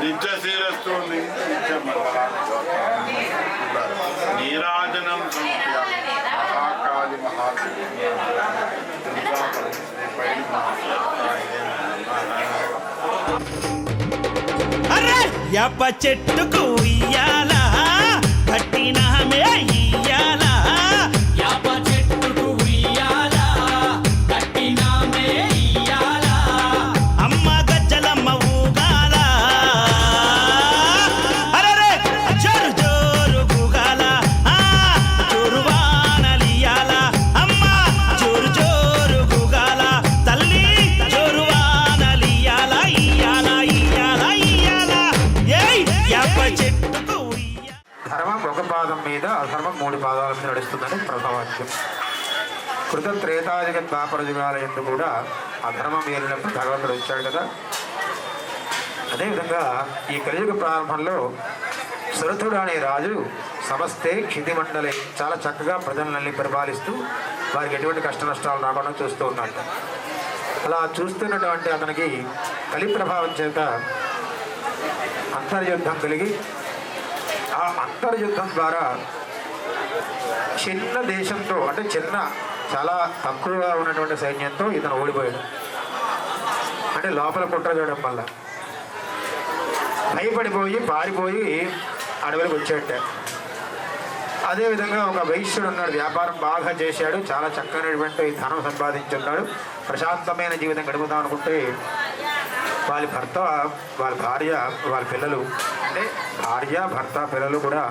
నిత్య నిత్యశీలస్తు నీరాజనం సమర్పయామి. మహాకాళి మహాదేవి అరే యాప చెట్టుకు ఇయ్యాల కట్టినామే కృత త్రేతాధిక ద్వాపర యుగాల ఎందు కూడా అధర్మం ఏలినప్పుడు భగవంతుడు వచ్చాడు కదా. అదేవిధంగా ఈ కలియుగ ప్రారంభంలో సురథుడు అనే రాజు సమస్తే క్షితిమండలి చాలా చక్కగా ప్రజలని పరిపాలిస్తూ వారికి ఎటువంటి కష్ట నష్టాలు రాకుండా చూస్తూ ఉన్నాడు. అలా చూస్తున్నటువంటి అతనికి కలి ప్రభావం చేత అంతర్యుద్ధం కలిగి ఆ అంతర్యుద్ధం ద్వారా చిన్న దేశంతో అంటే చిన్న చాలా తక్కువగా ఉన్నటువంటి సైన్యంతో ఇతను ఓడిపోయాడు. అంటే లోపల కుట్ర చూడడం వల్ల. భయపడిపోయి పారిపోయి అడవులకు వచ్చాడట అదేవిధంగా ఒక వైశ్యుడు ఉన్నాడు వ్యాపారం బాగా చేశాడు చాలా చక్కనటువంటి ధనం సంపాదించున్నాడు. ప్రశాంతమైన జీవితం గడుపుదాం అనుకుంటే వాళ్ళ భర్త వాళ్ళ భార్య వాళ్ళ పిల్లలు అంటే భార్య భర్త పిల్లలు కూడా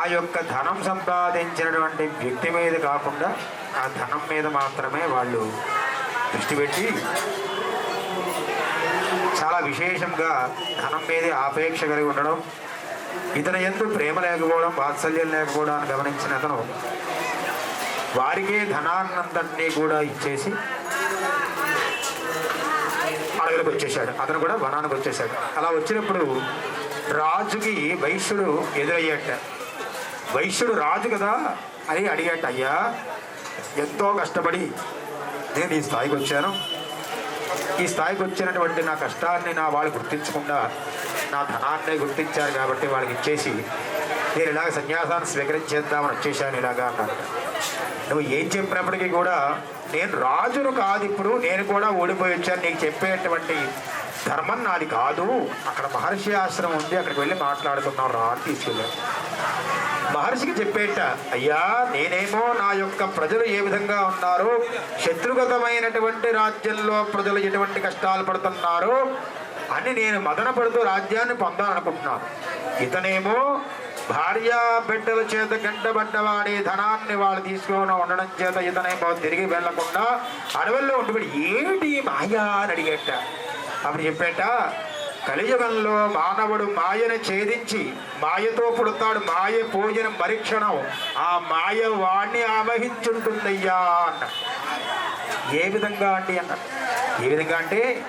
ఆ యొక్క ధనం సంపాదించినటువంటి వ్యక్తి మీద కాకుండా ఆ ధనం మీద మాత్రమే వాళ్ళు దృష్టి పెట్టి చాలా విశేషంగా ధనం మీదే ఆపేక్ష కలిగి ఉండడం ఇతను ఎందు ప్రేమ లేకపోవడం వాత్సల్యం లేకపోవడం అని గమనించిన అతను వారికే ధనాన్నంతటినీ కూడా ఇచ్చేసి అడవులకు వచ్చేసాడు అతను కూడా వనానికి వచ్చేసాడు అలా వచ్చినప్పుడు రాజుకి వైశ్యుడు ఎదురయ్యాట వైశ్యుడు రాజు కదా అని అడిగాట అయ్యా ఎంతో కష్టపడి నేను ఈ స్థాయికి వచ్చాను. ఈ స్థాయికి వచ్చినటువంటి నా కష్టాన్ని నా వాళ్ళు గుర్తించకుండా నా ధనాన్నే గుర్తించారు కాబట్టి వాళ్ళకి ఇచ్చేసి నేను ఇలాగ సన్యాసాన్ని స్వీకరించేద్దామని వచ్చేసాను ఇలాగా అన్నాడు. నువ్వు ఏం చెప్పినప్పటికీ కూడా నేను రాజును కాదు ఇప్పుడు నేను కూడా ఓడిపోయి వచ్చాను. నీకు చెప్పేటువంటి ధర్మం నాది కాదు. అక్కడ మహర్షి ఆశ్రమం ఉంది అక్కడికి వెళ్ళి మాట్లాడుతున్నావు రా అని తీసుకెళ్ళాను మహర్షికి చెప్పేట అయ్యా నేనేమో నా యొక్క ప్రజలు ఏ విధంగా ఉన్నారో శత్రుగతమైనటువంటి రాజ్యంలో ప్రజలు ఎటువంటి కష్టాలు పడుతున్నారో అని నేను మదన పడుతూ రాజ్యాన్ని పొందాలనుకుంటున్నాను. ఇతనేమో భార్యా బిడ్డల చేత గంటబడ్డవాడి ధనాన్ని వాళ్ళు తీసుకొని ఉండడం చేత ఇతనేమో తిరిగి వెళ్ళకుండా అడవుల్లో ఉండిపోయి ఏంటి మాయా? అని అడిగేట. అప్పుడు చెప్పేట కలియుగంలో మానవుడు మాయను ఛేదించి మాయతో పుడతాడు మాయ పూజన పరీక్షణం. ఆ మాయ వాణ్ణి ఆవహించుంటుందయ్యా అన్న. ఏ విధంగా అండి అన్న? ఏ విధంగా అంటే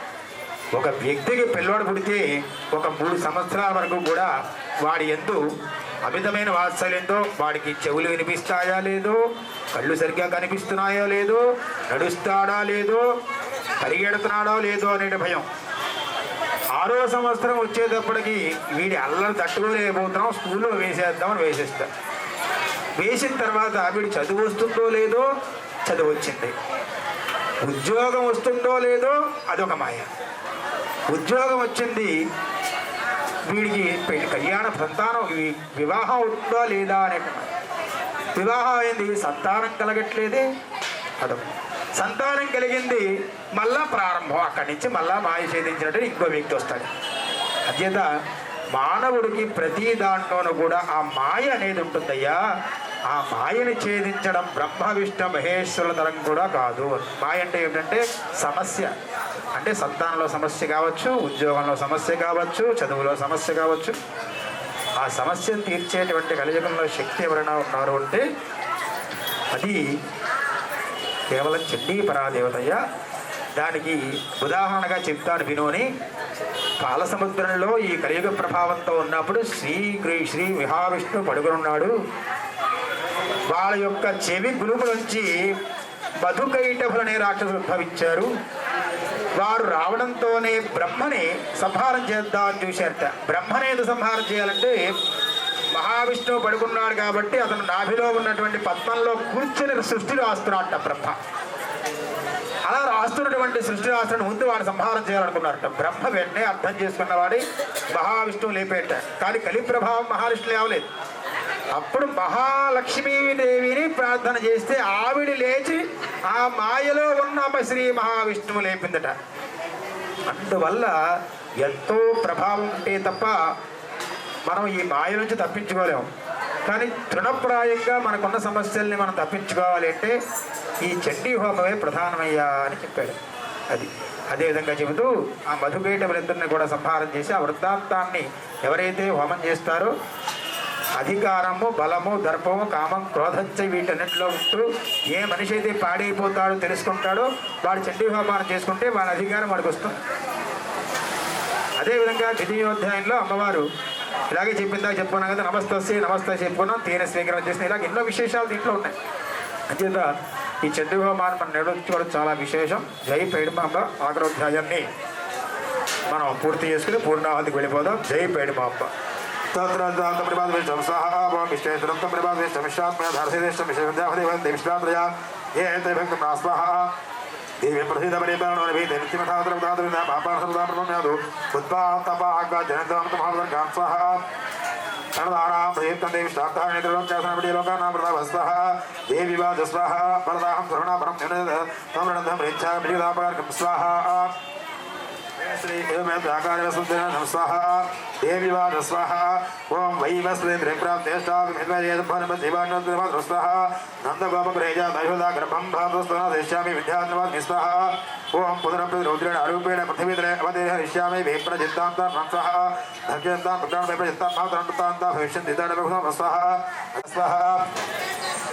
ఒక వ్యక్తికి పిల్లోడు పుడితే ఒక మూడు సంవత్సరాల వరకు కూడా వాడి ఎందు అమితమైన వాత్సల్యంతో వాడికి చెవులు వినిపిస్తాయా లేదో కళ్ళు సరిగ్గా కనిపిస్తున్నాయో లేదో నడుస్తాడా లేదో పరిగెడుతున్నాడో లేదో అనే భయం. ఆరో సంవత్సరం వచ్చేటప్పటికి వీడి అల్లరి తట్టుకోలేకపోతున్నాం స్కూల్లో వేసేద్దామని వేసేస్తాం. వేసిన తర్వాత వీడు చదువు వస్తుందో లేదో చదువు వచ్చింది ఉద్యోగం వస్తుందో లేదో అదొక మాయ. ఉద్యోగం వచ్చింది వీడికి కళ్యాణ సంతానం వివాహం అవుతుందా లేదా అనే వివాహం అయింది సంతానం కలగట్లేదే అదొక సంతానం కలిగింది. మళ్ళా ప్రారంభం. అక్కడి నుంచి మళ్ళా మాయ ఛేదించినట్టు ఇంకో వ్యక్తి వస్తాడు. అధ్యత మానవుడికి ప్రతి దాంట్లోనూ కూడా ఆ మాయ అనేది ఉంటుందయ్యా. ఆ మాయని ఛేదించడం బ్రహ్మ విష్ణు మహేశ్వరుల తరం కూడా కాదు. మాయ అంటే ఏమిటంటే సమస్య. అంటే సంతానంలో సమస్య కావచ్చు ఉద్యోగంలో సమస్య కావచ్చు చదువులో సమస్య కావచ్చు. ఆ సమస్యను తీర్చేటువంటి కలియుగంలో శక్తి ఎవరైనా ఉన్నారు అంటే అది కేవలం చండీ పరాదేవతయ్య దానికి ఉదాహరణగా చెప్తాను వినోని. కాలసముద్రంలో ఈ కలియుగ ప్రభావంతో ఉన్నప్పుడు శ్రీ శ్రీ మహావిష్ణు పడుకునున్నాడు. వాళ్ళ యొక్క చెవి గురుపు నుంచి మధుకైటభులు అనే రాక్షసులు ఉద్భవించారు. వారు రావడంతోనే బ్రహ్మని సంహారం చేద్దామని చూశారట. బ్రహ్మనేది సంహారం చేయాలంటే మహావిష్ణువు పడుకున్నాడు కాబట్టి అతను నాభిలో ఉన్నటువంటి పద్మంలో కూర్చుని సృష్టి రాస్తున్నాడట బ్రహ్మ. అలా రాస్తున్నటువంటి సృష్టి రాష్ట్రాన్ని ముందు వాడు సంహారం చేయాలనుకున్నారట. బ్రహ్మ వెంటనే అర్థం చేసుకున్నవాడి మహావిష్ణువు లేపేట. కానీ కలి ప్రభావం మహావిష్ణువు లేవలేదు. అప్పుడు మహాలక్ష్మీదేవిని ప్రార్థన చేస్తే ఆవిడ లేచి ఆ మాయలో ఉన్న శ్రీ మహావిష్ణువు లేపిందట. అందువల్ల ఎంతో ప్రభావం ఉంటే తప్ప మనం ఈ మాయ నుంచి తప్పించుకోలేము. కానీ తృణప్రాయంగా మనకున్న సమస్యల్ని మనం తప్పించుకోవాలి అంటే ఈ చండీ హోమమే ప్రధానమయ్యా అని చెప్పాడు. అది అదేవిధంగా చెబుతూ ఆ మధుకైటములిద్దరిని కూడా సంహారం చేసి ఆ వృత్తాంతాన్ని ఎవరైతే హోమం చేస్తారో అధికారము బలము దర్పము కామం క్రోధంచ వీటన్నిటిలో ఉంటూ ఏ మనిషి అయితే పాడైపోతాడో తెలుసుకుంటాడో వాడు చండీ హోమాన్ని చేసుకుంటే వాడి అధికారం వాడికి వస్తుంది. అదేవిధంగా ద్వితీయోధ్యాయంలో అమ్మవారు ఇలాగే చెప్పిందాక చెప్పుకున్నాం కదా నమస్తే నమస్తే చెప్పుకున్నాం తేనె స్వీకరణ చేసిన ఇలాగ ఎన్నో విశేషాలు దీంట్లో ఉన్నాయి. అంచేత ఈ చంద్రహోమాన్ని మనం నిర్వహించుకోవడం చాలా విశేషం. జై పేడుమాంబ ఆగ్రోధ్యాయాన్ని మనం పూర్తి చేసుకుని పూర్ణాహతికి వెళ్ళిపోదాం. జై పేడుమాంబ తత్ర పరిపాదం సహా విశ్వేశ్వరం పరిపాదం విశ్వాత్మధారసేదేశం విశ్వవిద్యాహదేవిశ్వాత్రయ ఏ భక్తం నాస్వాహ దేవి ప్రసిద్ధ పరిపాలనోనభి దైత్యమఠాదృదాదృద పాపాసముదాప్రమమ్యాదు ఉత్పాతపాక జనదామృతమహావర్గాం స్వాహ కణదానాం ప్రయుక్తం శ్రాద్ధారణిద్రం చాసనపడి లోకానాం దేవి వాజస్వః వరదాహం కరుణాపరం తమరణం ప్రేచ్ఛా స్వాహ శ్రీ వ్యాకారవసుందరం స్వాహ దేవి వాజ గర్భం భావస్వన దేశ్యామి విద్యాత్మవాద్ ఓం పునరపి రౌద్రేణ అరూపేణ పృథివీద్రే అవదేహరిష్యామి వేప్రజిత్తాంతాం స్వాహ భగ్యంతాం పుత్రాం వేప్రజిత్తాం మాతరంతాంతా భవిష్యంతి స్వాహ స్వాహ.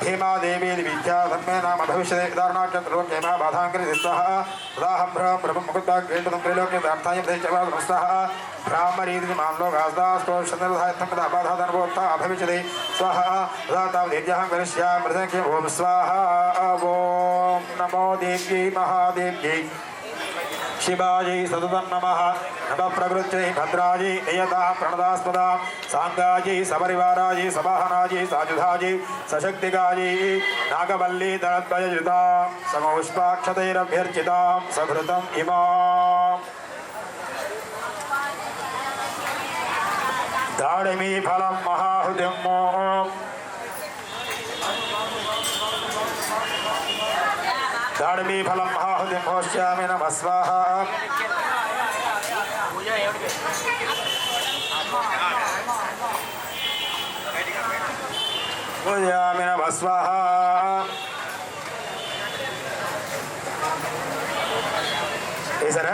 भीमादेवी विद्याधर्मेणाम भविष्यते दारुणाक्षत्रलोके मा बाधाङ्कृतिस्तः तदाहं भ्रमं भ्रमं मुकुन्दाग्रेण्डतं त्रैलोक्यदार्थाय दैत्यवादमस्तः भ्रामरीति स्वाहा, तदा ॐ स्वाहा ॐ नमो देव्यै, महादेव्यै। शिवाजी सततं नम। नम प्रवृत् भद्राजी नियता प्रणदास्पदा। सांगाजी सपरिवाराजी सवाहनाजी सायुधाजी सशक्तिकाजी नागवल्ली धनद्वययुता समुष्पाक्षतरभ्यर्चिता सभृतम् इमा दाडिमी फल महाहुतिं मोहम्। फल फलं महाहुतिं भोष्यामि नमः स्वाहा पूजयामि नमः स्वाहा सर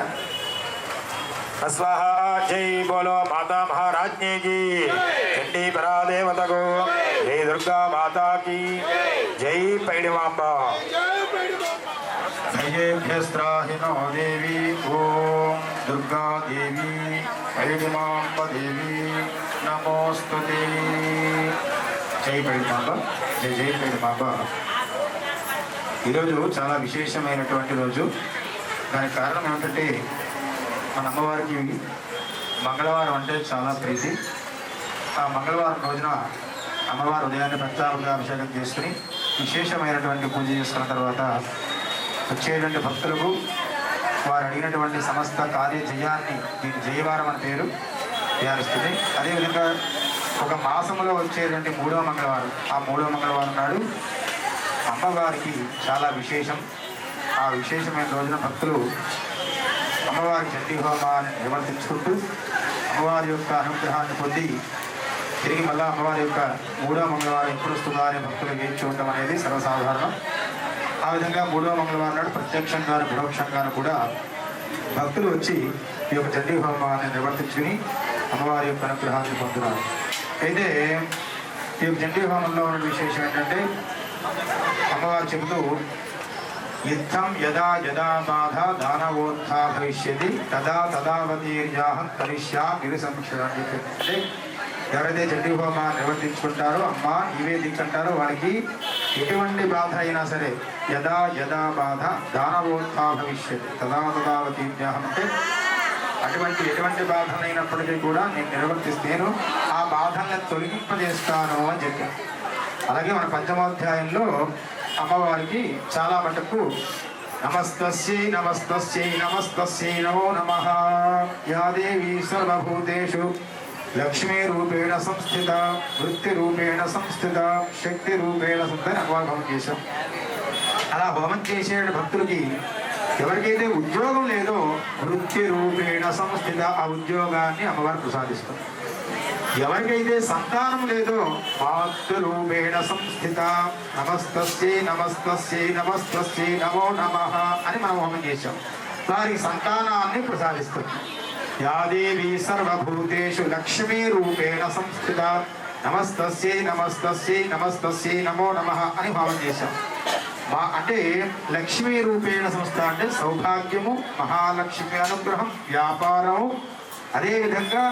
स्वाहा जय बोलो माता महाराज्ञी की। चंडी परा देवता को। जय दुर्गा माता की। శ్రేయేభ్యస్త్రాహినో దేవి ఓం దుర్గాదేవి ఐడిమాంబదేవి నమోస్తు జై పెడిమాంబ జై జై ఈరోజు చాలా విశేషమైనటువంటి రోజు. దానికి కారణం ఏమిటంటే మన అమ్మవారికి మంగళవారం అంటే చాలా ప్రీతి. ఆ మంగళవారం రోజున అమ్మవారు ఉదయాన్నే పచ్చాభిషేకం చేసుకుని విశేషమైనటువంటి పూజ చేసుకున్న తర్వాత వచ్చేటువంటి భక్తులకు వారు అడిగినటువంటి సమస్త కార్య జయాన్ని దీని జయవారం అని పేరు తయారుస్తుంది అదేవిధంగా ఒక మాసంలో వచ్చేటువంటి మూడవ మంగళవారం ఆ మూడవ మంగళవారం నాడు అమ్మవారికి చాలా విశేషం. ఆ విశేషమైన రోజున భక్తులు అమ్మవారి చండీ హోమాన్ని నిర్వర్తించుకుంటూ అమ్మవారి యొక్క అనుగ్రహాన్ని పొంది తిరిగి మళ్ళా అమ్మవారి యొక్క మూడవ మంగళవారం ఎప్పుడు వస్తుందా అనే భక్తులు వేచి ఉండడం అనేది సర్వసాధారణం. ఆ విధంగా మూడవ మంగళవారం నాడు ప్రత్యక్షంగాను పరోక్షంగాను కూడా భక్తులు వచ్చి ఈ యొక్క చండీ హోమాన్ని నిర్వర్తించుకుని అమ్మవారి యొక్క అనుగ్రహాన్ని పొందుతున్నారు అయితే ఈ చండీ హోమంలో ఉన్న విశేషం ఏంటంటే అమ్మవారు చెబుతూ యుద్ధం యదా యదా బాధ దానవోత్థా భవిష్యతి తదా తదావతీర్యాహం కరిష్యా గిరి సంక్షణ ఎవరైతే చండీ హోమాన్ని నిర్వర్తించుకుంటారో అమ్మ ఇవే దిక్కంటారో వారికి ఎటువంటి బాధ అయినా సరే యదా యదా బాధ దానవోత్థా భవిష్యత్. తదా తదావతీర్యాహం అంటే అటువంటి ఎటువంటి బాధనైనప్పటికీ కూడా నేను నిర్వర్తిస్తేను ఆ బాధల్ని తొలగింపజేస్తాను అని చెప్పాను అలాగే మన పంచమాధ్యాయంలో అమ్మవారికి చాలా మటుకు నమస్తస్యై నమస్తస్యై నమస్తస్యై నమో నమ. యా దేవి సర్వభూతేషు. లక్ష్మీ రూపేణ సంస్థిత వృత్తి రూపేణ సంస్థిత శక్తి రూపేణ సంస్థిత అమ్మవారు చేశాం. అలా భవన్ చేసే భక్తులకి ఎవరికైతే ఉద్యోగం లేదో వృత్తి రూపేణ సంస్థిత ఆ ఉద్యోగాన్ని అమ్మవారు ప్రసాదిస్తాం ఎవరికైతే సంతానం లేదో మాతృరూపేణ సంస్థిత నమస్తస్యై నమస్తస్యై నమస్తస్యై నమో నమ అని మనం హోమం చేశాం. వారికి సంతానాన్ని ప్రసాదిస్తుంది యాదేవి సర్వభూతేషు లక్ష్మీ రూపేణ సంస్థిత. నమస్తస్యై నమస్తస్యై నమస్తస్యై నమో నమ అని భావం చేశాం. మా అంటే లక్ష్మీ రూపేణ సంస్థ అంటే సౌభాగ్యము మహాలక్ష్మి అనుగ్రహం వ్యాపారము అదేవిధంగా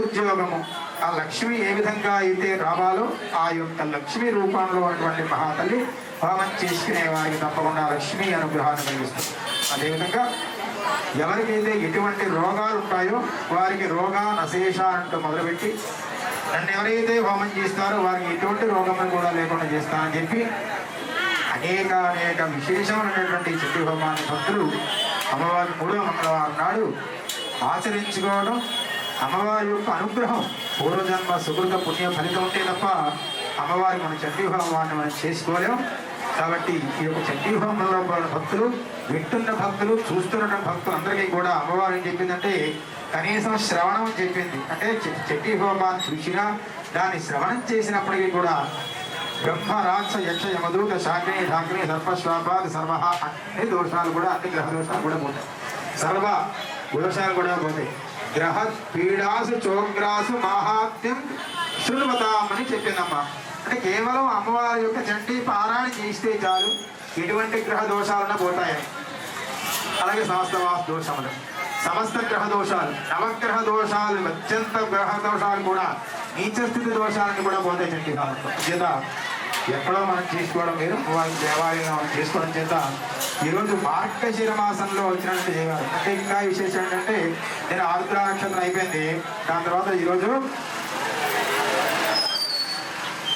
ఉద్యోగము. ఆ లక్ష్మి ఏ విధంగా అయితే రావాలో ఆ యొక్క లక్ష్మీ రూపంలో ఉన్నటువంటి మహాతల్లి భావం చేసుకునే వారికి తప్పకుండా లక్ష్మీ అనుగ్రహాన్ని కలిగిస్తుంది. అదేవిధంగా ఎవరికైతే ఎటువంటి రోగాలు ఉంటాయో వారికి రోగా నశేష అంటూ మొదలుపెట్టి నన్ను ఎవరైతే హోమం చేస్తారో వారికి ఎటువంటి రోగములు కూడా లేకుండా చేస్తానని చెప్పి అనేక అనేక విశేషమైనటువంటి చెట్టు హోమాన్ని భక్తులు అమ్మవారి మూడో మంగళవారం నాడు ఆచరించుకోవడం అమ్మవారి యొక్క అనుగ్రహం పూర్వజన్మ సుకృత పుణ్య ఫలితం ఉంటే తప్ప అమ్మవారి మన చండీ హోమాన్ని మనం చేసుకోలేం. కాబట్టి ఈ యొక్క చండీ ఉన్న భక్తులు వింటున్న భక్తులు చూస్తున్న భక్తులు అందరికీ కూడా అమ్మవారు ఏం చెప్పిందంటే కనీసం శ్రవణం అని చెప్పింది. అంటే చె- హోమాన్ని చూసినా దాన్ని శ్రవణం చేసినప్పటికీ కూడా బ్రహ్మ రాక్ష యక్ష యమదూత శాగ్ని ఢాగ్ని సర్పశ్వాపాది సర్వ అన్ని దోషాలు కూడా అన్ని గ్రహ దోషాలు కూడా పోతాయి. సర్వ దోషాలు కూడా పోతాయి. గ్రహ పీడాసు చోగ్రాసు మాహాత్మ్యం శృణువతామని చెప్పిందమ్మా. అంటే కేవలం అమ్మవారి యొక్క చండీ పారాయణ చేస్తే చాలు. ఎటువంటి గ్రహ దోషాలన్నా పోతాయని. అలాగే సమస్త వాస దోషములు సమస్త గ్రహ దోషాలు నవగ్రహ దోషాలు అత్యంత గ్రహ దోషాలు కూడా నీచస్థితి దోషాలను కూడా పోతాయి చండీ కాలంలో. చేత ఎక్కడో మనం చేసుకోవడం మీరు వారి దేవాలయం మనం చేసుకోవడం చేత. ఈరోజు మార్గశిర మాసంలో వచ్చినట్టు చేయాలి అంటే ఇంకా విశేషం ఏంటంటే నేను ఆరుద్ర నక్షత్రం అయిపోయింది. దాని తర్వాత ఈరోజు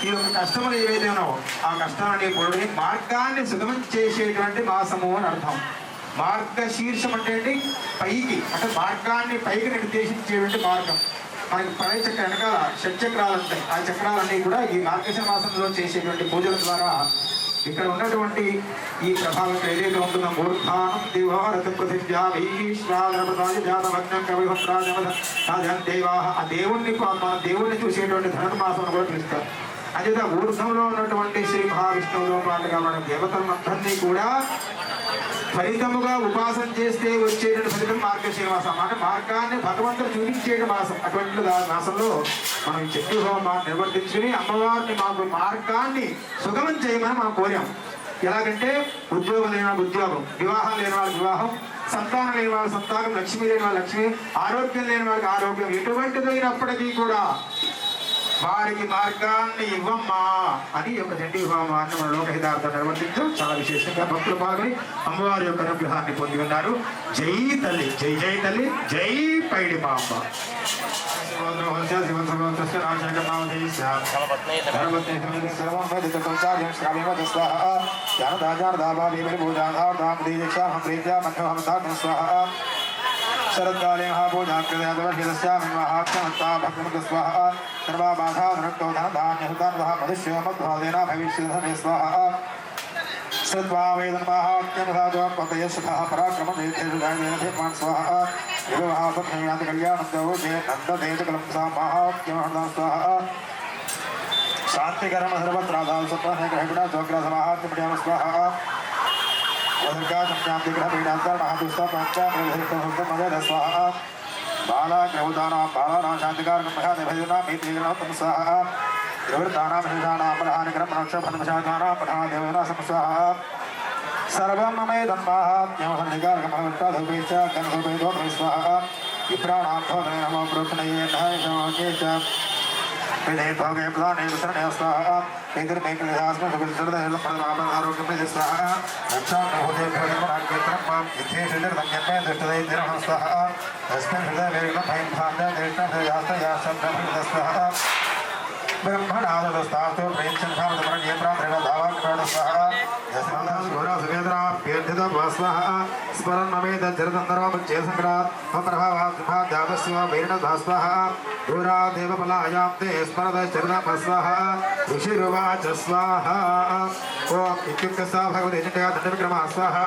ఈ యొక్క కష్టములు ఏవైతే ఉన్నావో ఆ కష్టాలని పొరుడిని మార్గాన్ని సుగమం చేసేటువంటి మాసము అని అర్థం. మార్గ శీర్షం అంటే ఏంటి? పైకి అంటే మార్గాన్ని పైకి నిర్దేశించేటువంటి మార్గం. మనకి పై చక్ర వెనకాల షట్చక్రాలు ఉంటాయి. ఆ చక్రాలన్నీ కూడా ఈ మార్గశిర మాసంలో చేసేటువంటి పూజల ద్వారా ఇక్కడ ఉన్నటువంటి ఈ ప్రభావం ఏదైతే ఉంటుందో మూర్ధానం దివారత పృథివ్యా భీష్వాగరపదాయ జాతభగ్నం కవిహంరాజమధ దేవాహ. ఆ దేవుణ్ణి మన దేవుణ్ణి చూసేటువంటి ధనుర్మాసం కూడా పిలుస్తారు. అదేవిధంగా ఊర్ధంలో ఉన్నటువంటి శ్రీ మహావిష్ణువులో పాటుగా మన దేవతలందరినీ కూడా ఫలితముగా ఉపాసన చేస్తే వచ్చేటువంటి ఫలితం మార్గ మాసం అంటే మార్గాన్ని భగవంతుడు చూపించేట మాసం. అటువంటి మాసంలో మనం చెట్టు హోమాన్ని నిర్వర్తించుకుని అమ్మవారిని మాకు మార్గాన్ని సుగమం చేయమని మనం కోరాం. ఎలాగంటే ఉద్యోగం లేని వాళ్ళకి ఉద్యోగం వివాహం లేని వాళ్ళకి వివాహం సంతానం లేని వాళ్ళ సంతానం లక్ష్మి లేని వాళ్ళ లక్ష్మి ఆరోగ్యం లేని వాళ్ళకి ఆరోగ్యం ఎటువంటిదైనప్పటికీ కూడా వారికి మార్గాన్ని ఇవ్వమ్మా అని యొక్క చండీ హోమాన్ని మన లోకహితార్థ నిర్వర్తించు చాలా విశేషంగా భక్తులు పాల్గొని అమ్మవారి యొక్క అనుగ్రహాన్ని పొంది ఉన్నారు జై తల్లి జై జై తల్లి జై పైడి మాంబ స్వాహ शरत्काले महापूजाकृतस्यामिहात्महत्ता भक्तिमुखस्वाहा सर्वाबाधा धनक्तो धनधान्यहुतान्वः मधुष्यमध्वादेन भविष्यधने स्वाहा श्रुत्वा वेदन्माहात्म्यमुखाजोपतयशुभः पराक्रमवेदेषु जायेन धीर्मान् स्वाहा विवाहसुखयाति कल्याणन्दवोजे नन्ददेशकलं सा माहात्म्यमहर्दा स्वाहा शान्तिकरम सर्वत्रादाल सत्त्वने ग्रहगुण चोग्रसमाहात्म्यमृणम स्वाहा वदर्गा संज्ञां विग्रहपीडान्तर महादुष्टा पञ्चामृतमदे स्वाहा बाला ग्रहुदाना बालानां शान्तिकारकं महादेवजना मेत्रीगणोत्तम स्वाहा ప్రవృత్తానాం హితానాం బలహానికరం మోక్షఫలమశాకానాం పఠాదేవనా సమస్వాహ సర్వం మమే తన్మాహాత్మ్యమహనికారకమవిష్టాధుపేచ గణధుపేదో స్వాహ విప్రాణాం భోగనే నమో ప్రోక్షణయే నాయకే చ విదే భోగే ప్లానే విసరణే స్వాహ ఎదుర్మేకలిదాస్మ సుభిర్దర్దయల పరమాపదారోగ్యమే స్వాహ రక్షాణోదే భోగమరాజ్యత్రం మాం యుద్ధేషుర్దమ్యమే దృష్టదైర్యం స్వాహ తస్మిన్ హృదయవేగం భయం భాండ దేష్టం హృదయాస్తయాసం బ్రహ్మణ స్వాహ బ్రహ్మణాదస్తాస్తు ప్రేక్షణ భారతమరణ్య ब्रह्मणादवस्थास्तु प्रेक्षणसामद्रव्येत्राभ्रेणदावाग्रणस्वः स्मरन्नमेतज्जरतन्द्रोपज्येसङ्ग्रात्मप्रभावाद्भादावस्वैरणदास्वः दूरादेव पलायां ते स्मरदश्चरणमस्वः ऋषिरुवाच स्वाहा ॐ इत्युक्तसा भगवते चिन्तया दण्डविक्रमः स्वाहा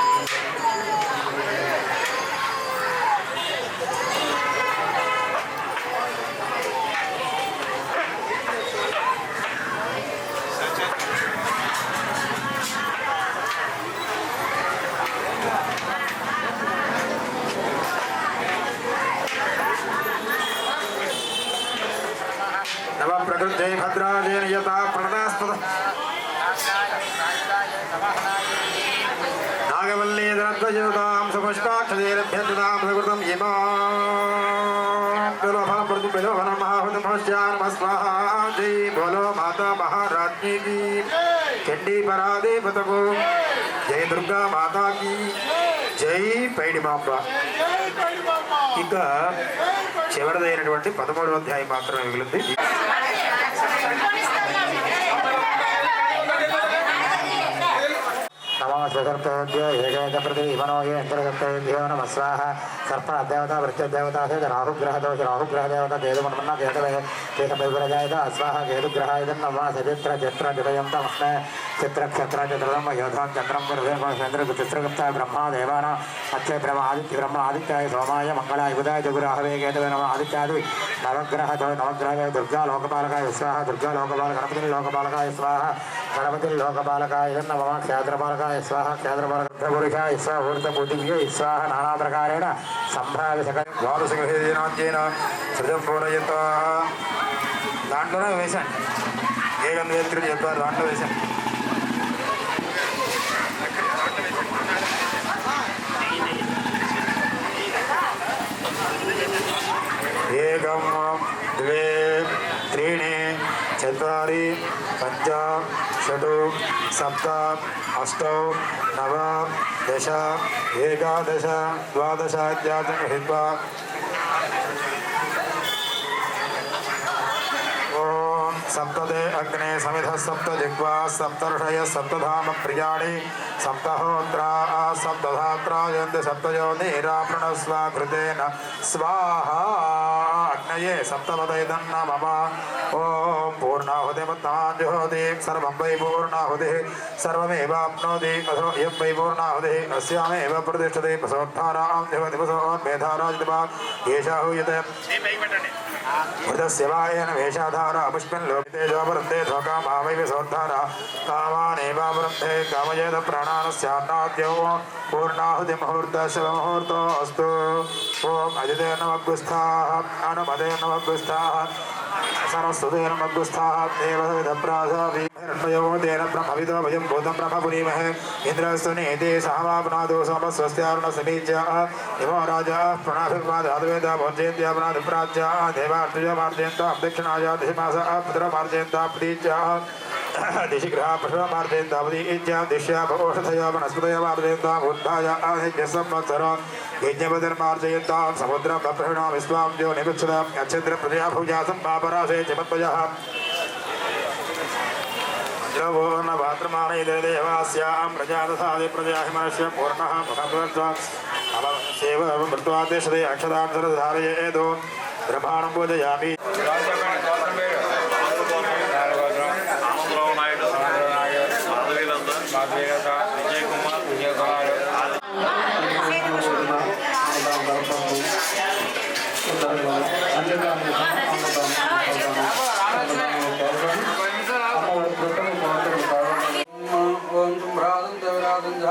बोलो माता महाराज्ञी की चंडी परादे पतको जय दुर्गा माता की జై పైడి మాంబ ఇక చివరిదైనటువంటి పదమూడవ అధ్యాయం మాత్రమే మిగిలింది नमो श्रीकर्तेभ्यो एकैकप्रतिमनो ये इन्द्रकर्तेभ्यो नमः. स्वाहा सर्पणदेवता वृत्तदेवता से राहुग्रहदोष राहुग्रहदेवता केतुमन्मन्न केतवे केतपैपुरजायत स्वाहा केतुग्रहाय नमः सचित्र चित्र जतयं तमस्मे चित्रक्षत्र चतुरं योधां चन्द्रं चित्रगुप्ता ब्रह्मा देवाना अक्षय ब्रह्म आदित्य ब्रह्म आदित्याय सोमाय मङ्गलाय बुधाय जगुराहवे केतवे नमः आदित्यादि नवग्रहदो नवग्रहाय दुर्गा लोकपालकाय स्वाहा दुर्गा लोकपाल गणपति लोकपालकाय स्वाहा गणपति लोकपालकाय नमः क्षेत्रपालकाय గణపతి లోకపాలకాయ స్వాహ గణపతి లోకపాలకాయ నమ క్షేత్రపాలకాయ స్వాహ క్షేత్రపాలకపురుషాయ స్వాహ ఊర్ధబుద్ధిభ్యో స్వాహ నానా ప్రకారేణ సంభావ్య సకల ద్వాదశగృహేదినాంకేన సృజం పూరయత దాంట్లోనే వేశాను. ఏ గంధవేత్రుడు చెప్పారు దాంట్లో వేశాను. ఏకం ద్వే త్రీణి చత్వారి పంచ షట్ సప్త అష్ట నవ దశ ఏకాదశ ద్వాదశ ఇత్యాది గృహీత్వా ఓం సప్తదే అగ్నే సమిధ సప్త జిగ్వా సప్తర్షయ సప్తధామ ప్రియాణి సప్తహోత్రా సప్తధాత్రాయంతి సప్తయోనిరాప్రణస్వ కృతేన స్వాహా అగ్నయే సప్తపదైదన్న మమ ఓం పూర్ణాహుతిముత్తమాంజుహోతి సర్వం వై పూర్ణాహుతి సర్వమేవాప్నోతి అసో ఇయం వై పూర్ణాహుతి అస్యామేవ ప్రతిష్టతే పసోత్థారాం జవతి పసోన్మేధారాజితమా ఏషాహూయతే హృదస్య వేషాధార పుష్పం జోపరంతే ధ్వకా మావై విసోద్ధార కామానేవావరంతే కామయేద ప్రాణానస్యాన్నాద్యో పూర్ణాహుతి ముహూర్త శివ అస్తు ఓం అజితే నమగ్గుస్థాః అనుమతే నమగ్గుస్థాః सरस्वतेन मग्गुस्थादेवप्राधाभिर्मयोदेन ब्रह्मविदो भयं भूतं ब्रह्मपुरीमः इन्द्रस्तुनेते सहमाप्नादो समस्वस्त्यारुणसमीज्या दिवो राजाः प्रणाभिर्माधातुवेदा भोजयन्त्याप्नाधिप्राज्याः यज्ञपतिर्मार्जयन्तान् समुद्रं प्रहृणामि स्वां यो निगच्छताम् अच्छिन्द्रप्रजया भुजासं पापराशे चिमत्पजः द्रवो न भात्रमाणैदेवास्यां प्रजा दधाति प्रजा हिमस्य पूर्णः सेवमृत्वा तिष्ठति अक्षतां सरधारयेदो द्रभाणं पूजयामि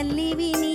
అందల